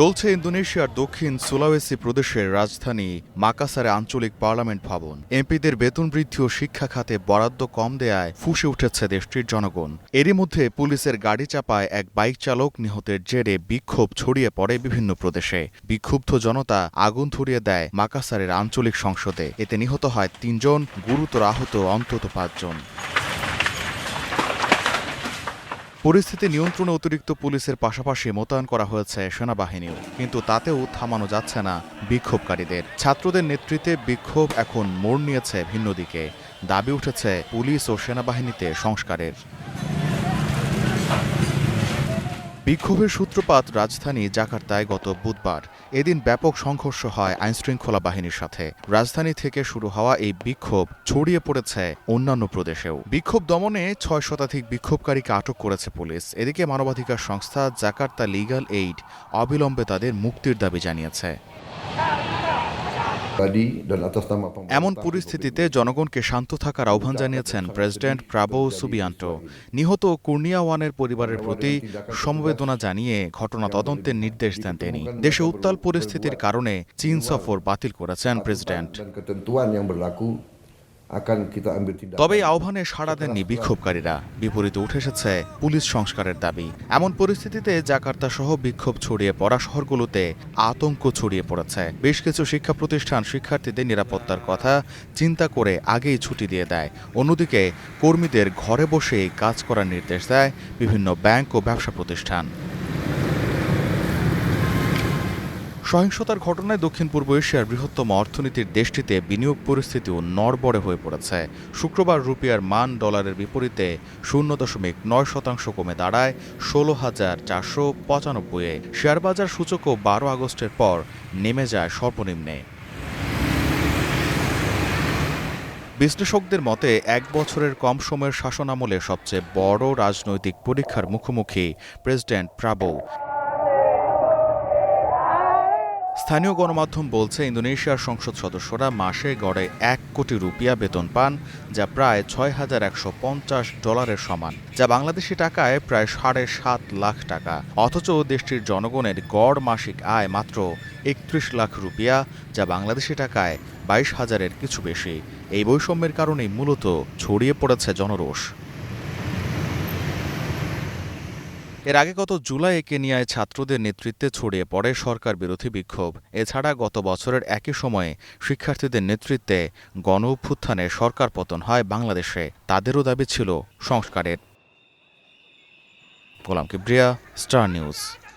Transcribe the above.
জ্বলছে ইন্দোনেশিয়ার দক্ষিণ সুলাওয়েসি প্রদেশের রাজধানী মাকাসারে আঞ্চলিক পার্লামেন্ট ভবন। এমপিদের বেতন বৃদ্ধি ও শিক্ষা খাতে বরাদ্দ কম দেয়ায় ফুসে উঠেছে দেশটির জনগণ। এরই মধ্যে পুলিশের গাড়ি চাপায় এক বাইক চালক নিহতের জেরে বিক্ষোভ ছড়িয়ে পড়ে বিভিন্ন প্রদেশে। বিক্ষুব্ধ জনতা আগুন ধরিয়ে দেয় মাকাসারের আঞ্চলিক সংসদে। এতে নিহত হয় তিনজন, গুরুতর আহত অন্তত পাঁচজন। পরিস্থিতি নিয়ন্ত্রণে অতিরিক্ত পুলিশের পাশাপাশি মোতায়েন করা হয়েছে সেনাবাহিনীও। কিন্তু তাতেও থামানো যাচ্ছে না বিক্ষোভকারীদের। ছাত্রদের নেতৃত্বে বিক্ষোভ এখন মোড় নিয়েছে ভিন্ন দিকে। দাবি উঠেছে পুলিশ ও সেনাবাহিনীতে সংস্কারের। বিক্ষোভের সূত্রপাত রাজধানী জাকার্তায় গত বুধবার। এদিন ব্যাপক সংঘর্ষ হয় আইনশৃঙ্খলা বাহিনীর সাথে। রাজধানী থেকে শুরু হওয়া এই বিক্ষোভ ছড়িয়ে পড়েছে অন্যান্য প্রদেশেও। বিক্ষোভ দমনে ছয় শতাধিক বিক্ষোভকারীকে আটক করেছে পুলিশ। এদিকে মানবাধিকার সংস্থা জাকার্তা লিগাল এইড অবিলম্বে তাদের মুক্তির দাবি জানিয়েছে। এমন পরিস্থিতিতে জনগণকে শান্ত থাকার আহ্বান জানিয়েছেন প্রেসিডেন্ট প্রাবো সুবিয়ান্টো নিহত কুর্নিয়া ওয়ানের পরিবারের প্রতি সমবেদনা জানিয়ে ঘটনা তদন্তের নির্দেশ দেন তিনি দেশে উত্তাল পরিস্থিতির কারণে চীন সফর বাতিল করেছেন প্রেসিডেন্ট তবে এই আহ্বানে সাড়া দেননি বিক্ষোভকারীরা। বিপরীতে উঠে এসেছে পুলিশ সংস্কারের দাবি। এমন পরিস্থিতিতে জাকার্তা সহ বিক্ষোভ ছড়িয়ে পড়া শহরগুলোতে আতঙ্ক ছড়িয়ে পড়েছে। বেশ কিছু শিক্ষা প্রতিষ্ঠান শিক্ষার্থীদের নিরাপত্তার কথা চিন্তা করে আগেই ছুটি দিয়ে দেয়। অন্যদিকে কর্মীদের ঘরে বসেই কাজ করার নির্দেশ দেয় বিভিন্ন ব্যাংক ও ব্যবসা প্রতিষ্ঠান। সহিংসতার ঘটনায় দক্ষিণ পূর্ব এশিয়ার বৃহত্তম অর্থনীতির দেশটিতে বিনিয়োগ পরিস্থিতিও নড়বড়ে হয়ে পড়েছে। শুক্রবার রুপিয়ার মান ডলারের বিপরীতে শূন্য দশমিক নয় শতাংশ কমে দাঁড়ায় ষোলো হাজার চারশো পঁচানব্বইয়ে শেয়ারবাজার সূচকও বারো আগস্টের পর নেমে যায় সর্বনিম্নে। বিশ্লেষকদের মতে, এক বছরের কম সময়ের শাসনামলে সবচেয়ে বড় রাজনৈতিক পরীক্ষার মুখোমুখি প্রেসিডেন্ট প্রাবো। স্থানীয় গণমাধ্যম বলছে, ইন্দোনেশিয়ার সংসদ সদস্যরা মাসে গড়ে এক কোটি রুপিয়া বেতন পান, যা প্রায় ছয় হাজার একশো পঞ্চাশ ডলারের সমান, যা বাংলাদেশি টাকায় প্রায় সাড়ে সাত লাখ টাকা। অথচ দেশটির জনগণের গড় মাসিক আয় মাত্র একত্রিশ লাখ রুপিয়া, যা বাংলাদেশি টাকায় বাইশ হাজারের কিছু বেশি। এই বৈষম্যের কারণেই মূলত ছড়িয়ে পড়েছে জনরোষ। এর আগে গত জুলাই কেনিয়ায় ছাত্রদের নেতৃত্বে ছড়িয়ে পড়ে সরকার বিরোধী বিক্ষোভ। এছাড়া গত বছরের একই সময়ে শিক্ষার্থীদের নেতৃত্বে গণ অভ্যুত্থানে সরকার পতন হয় বাংলাদেশে। তাদেরও দাবি ছিল সংস্কারের। Golam Kibria, star news.